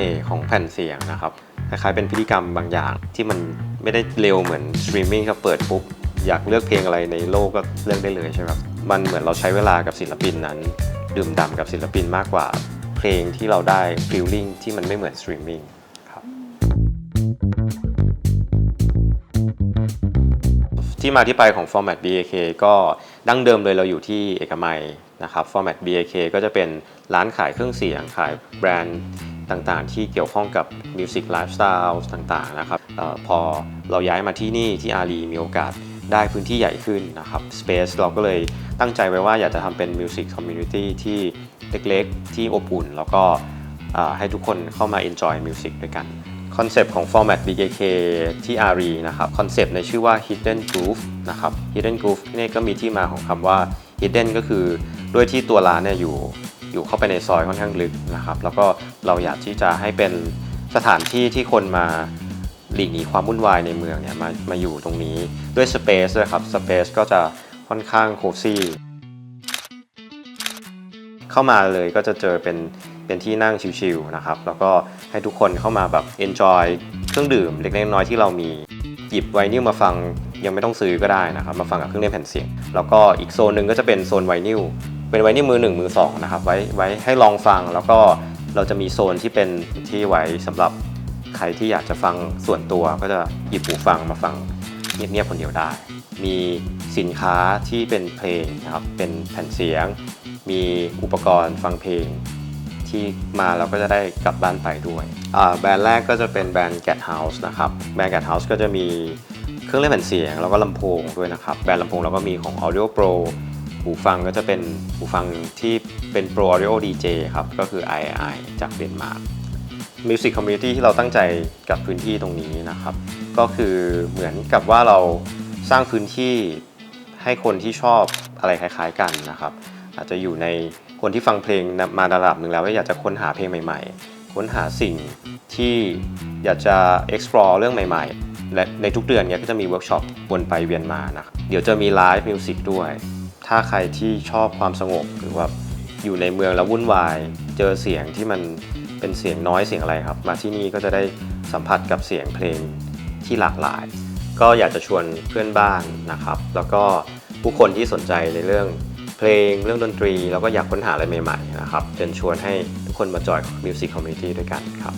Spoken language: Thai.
น่ห์ของแผ่นเสียงนะครับคล้ายๆเป็นพิธีกรรมบางอย่างที่มันไม่ได้เร็วเหมือนสตรีมมิ่งครับเปิดปุ๊บอยากเลือกเพลงอะไรในโลกก็เลือกได้เลยใช่ไหมครับมันเหมือนเราใช้เวลากับศิลปินนั้น ดื่มด่ำกับศิลปินมากกว่า เพลงที่เราได้ฟีลลิ่งที่มันไม่เหมือนสตรีมมิ่งครับที่มาที่ไปของ Format BAK ก็ดั้งเดิมเลยเราอยู่ที่เอกมัยนะครับ Format BAK ก็จะเป็นร้านขายเครื่องเสียงขายแบรนด์ ต่างๆ ที่เกี่ยวข้องกับ Music Lifestyle ต่างๆนะครับออพอเราย้ายมาที่นี่ที่อารีมีโอกาสได้พื้นที่ใหญ่ขึ้นนะครับ Space เราก็เลยตั้งใจไว้ว่าอยากจะทำเป็น Music Community ที่เล็กๆ ที่อบอุ่น แล้วก็ให้ทุกคนเข้ามา enjoy music ด้วยกันคอนเซปต์ของ Format BKK ที่ RE นะครับคอนเซปต์ในชื่อว่า Hidden Groove นะครับ Hidden Groove นี่ก็มีที่มาของคำว่า Hidden ก็คือด้วยที่ตัวร้านเนี่ยอยู่ อยู่เข้าไปในซอยค่อนข้างลึกนะครับ แล้วก็เราอยากที่จะให้เป็นสถานที่ที่คนมาหลีกหนีความวุ่นวายในเมืองเนี่ยมามาอยู่ตรงนี้ด้วย Space ด้วยครับ Space ก็จะค่อนข้างโคซี่เข้ามาเลยก็จะเจอเป็นเป็นที่นั่งชิลๆนะครับ แล้วก็ให้ทุกคนเข้ามาแบบ enjoy เครื่องดื่มเล็กๆน้อยๆที่เรามีหยิบไวนิลมาฟังยังไม่ต้องซื้อก็ได้นะครับ มาฟังกับเครื่องเล่นแผ่นเสียง แล้วก็อีกโซนหนึ่งก็จะเป็นโซนไวนิล เป็นไวนิลมือหนึ่งมือสองนะครับไว้ไว้ให้ลองฟังแล้วก็เราจะมีโซนที่เป็นที่ไว้สำหรับใครที่อยากจะฟังส่วนตัว ก็จะหยิบหูฟังมาฟังเงียบๆคนเดียวได้ มีสินค้าที่เป็นเพลงนะครับเป็นแผ่นเสียง มีอุปกรณ์ฟังเพลงที่มาเราก็จะได้กลับบ้านไปด้วยแบรนด์แรกก็จะเป็นแบรนด์ Get House นะครับแบรนด์ Get House ก็จะมีเครื่องเล่นแผ่นเสียงแล้วก็ลำโพงด้วยนะครับแบรนด์ลำโพงเราก็มีของ Audio Pro หูฟังก็จะเป็นหูฟังที่เป็น Pro Audio DJ ครับ ก็คือ II จากเดนมาร์ก Music Community ที่เราตั้งใจกับพื้นที่ตรงนี้นะครับ ก็คือเหมือนกับว่าเราสร้างพื้นที่ให้คนที่ชอบอะไรคล้ายๆกันนะครับ อาจจะอยู่ในคนที่ฟังเพลงมาระดับหนึ่งแล้วก็อยากจะค้นหาเพลงใหม่ ๆ ค้นหาสิ่งที่อยากจะ explore เรื่องใหม่ ๆ และในทุกเดือนเนี้ยก็จะมีเวิร์กช็อปวนไปเวียนมานะครับเดี๋ยวจะมีไลฟ์มิวสิกด้วย ถ้าใครที่ชอบความสงบหรือว่าอยู่ในเมืองแล้ววุ่นวาย เจอเสียงที่มันเป็นเสียงน้อยเสียงอะไรครับ มาที่นี่ก็จะได้สัมผัสกับเสียงเพลงที่หลากหลาย ก็อยากจะชวนเพื่อนบ้านนะครับ แล้วก็ผู้คนที่สนใจในเรื่องเพลงเรื่องดนตรี แล้วก็อยากค้นหาอะไรใหม่ๆนะครับเชิญชวนให้ทุกคนมาจอยมิวสิกคอมมูนิตี้ด้วยกันครับ